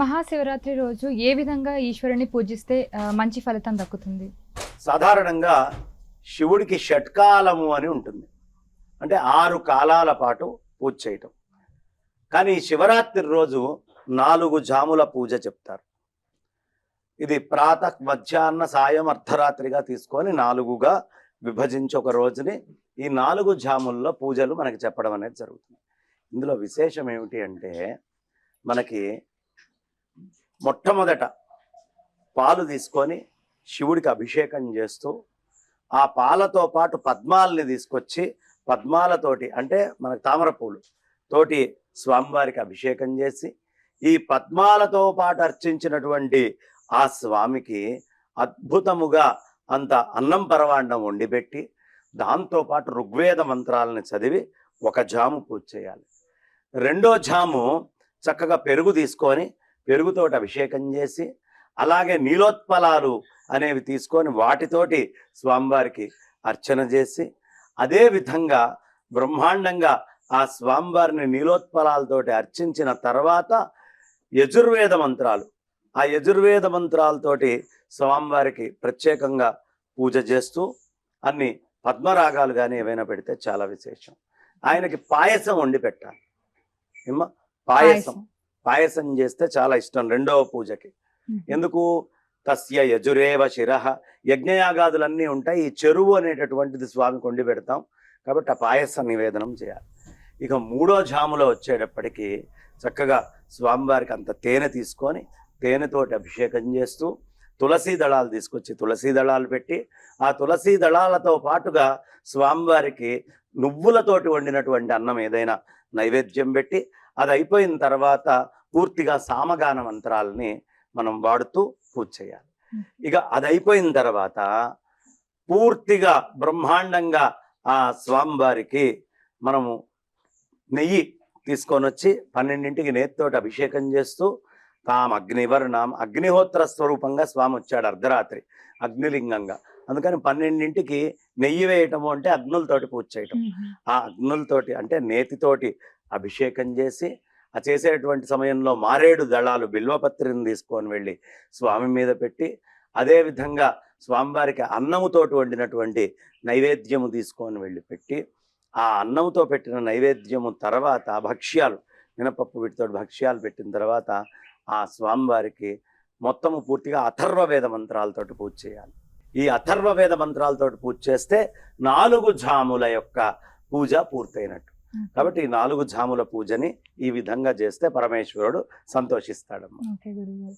మహాశివరాత్రి రోజు ఏ విధంగా ఈశ్వరుని పూజిస్తే మంచి ఫలితం దక్కుతుంది? సాధారణంగా శివుడికి షట్కాలము అని ఉంటుంది. అంటే ఆరు కాలాల పాటు పూజ చేయటం. కానీ శివరాత్రి రోజు నాలుగు జాముల పూజ చెప్తారు. ఇది ప్రాత మధ్యాహ్న సాయం అర్ధరాత్రిగా తీసుకొని నాలుగుగా విభజించి ఒక రోజుని ఈ నాలుగు జాముల్లో పూజలు మనకి చెప్పడం అనేది జరుగుతుంది. ఇందులో విశేషం ఏమిటి అంటే మనకి మొట్టమొదట పాలు తీసుకొని శివుడికి అభిషేకం చేస్తూ ఆ పాలతో పాటు పద్మాలని తీసుకొచ్చి పద్మాలతోటి అంటే మనకు తామర పూలు తోటి స్వామివారికి అభిషేకం చేసి ఈ పద్మాలతో పాటు అర్చించినటువంటి ఆ స్వామికి అద్భుతముగా అంత అన్నం పరవాండం వండిపెట్టి దాంతోపాటు ఋగ్వేద మంత్రాలను చదివి ఒక జాము పూజ చేయాలి. రెండో జాము చక్కగా పెరుగు తీసుకొని పెరుగుతోటి అభిషేకం చేసి అలాగే నీలోత్పలాలు అనేవి తీసుకొని వాటితోటి స్వామివారికి అర్చన చేసి అదే విధంగా బ్రహ్మాండంగా ఆ స్వామివారిని నీలోత్పలాలతోటి అర్చించిన తర్వాత యజుర్వేద మంత్రాలు. ఆ యజుర్వేద మంత్రాలతోటి స్వామివారికి ప్రత్యేకంగా పూజ చేస్తూ అన్ని పద్మరాగాలు కానీ ఏవైనా పెడితే చాలా విశేషం. ఆయనకి పాయసం వండి పెట్టాలి. పాయసం. పాయసం చేస్తే చాలా ఇష్టం రెండవ పూజకి. ఎందుకు? తస్య యజురేవ శిరః. యజ్ఞయాగాదులన్నీ ఉంటాయి. ఈ చెరువు అనేటటువంటిది స్వామికి వండి పెడతాం. కాబట్టి ఆ పాయస నివేదనం చేయాలి. ఇక మూడో జాములో వచ్చేటప్పటికి చక్కగా స్వామివారికి అంత తేనె తీసుకొని తేనెతోటి అభిషేకం చేస్తూ తులసీ దళాలు తీసుకొచ్చి తులసీ దళాలు పెట్టి ఆ తులసీ దళాలతో పాటుగా స్వామివారికి నువ్వులతోటి వండినటువంటి అన్నం ఏదైనా నైవేద్యం పెట్టి అది అయిపోయిన తర్వాత పూర్తిగా సామగాన మంత్రాలని మనం వాడుతూ పూజ చేయాలి. ఇక అది అయిపోయిన తర్వాత పూర్తిగా బ్రహ్మాండంగా ఆ స్వామివారికి మనము నెయ్యి తీసుకొని వచ్చి పన్నెండింటికి నేతితోటి అభిషేకం చేస్తూ తాం అగ్నివర్ణం అగ్నిహోత్ర స్వరూపంగా స్వామి వచ్చాడు అర్ధరాత్రి అగ్నిలింగంగా. అందుకని పన్నెండింటికి నెయ్యి వేయటము అంటే అగ్నులతోటి పూజ చేయటం. ఆ అగ్నులతోటి అంటే నేతితోటి అభిషేకం చేసి ఆ చేసేటువంటి సమయంలో మారేడు దళాలు బిల్వపత్రిని తీసుకొని వెళ్ళి స్వామి మీద పెట్టి అదే విధంగా స్వామివారికి అన్నముతోటి వండినటువంటి నైవేద్యము తీసుకొని వెళ్ళి పెట్టి ఆ అన్నంతో పెట్టిన నైవేద్యము తర్వాత భక్ష్యాలు మినపప్పు వీటితో భక్ష్యాలు పెట్టిన తర్వాత ఆ స్వామివారికి మొత్తము పూర్తిగా అథర్వ వేద మంత్రాలతోటి పూజ చేయాలి. ఈ అథర్వ వేద మంత్రాలతోటి పూజ చేస్తే నాలుగు జాముల యొక్క పూజ పూర్తయినట్టు. కాబట్టి ఈ నాలుగు జాముల పూజని ఈ విధంగా చేస్తే పరమేశ్వరుడు సంతోషిస్తాడమ్మా.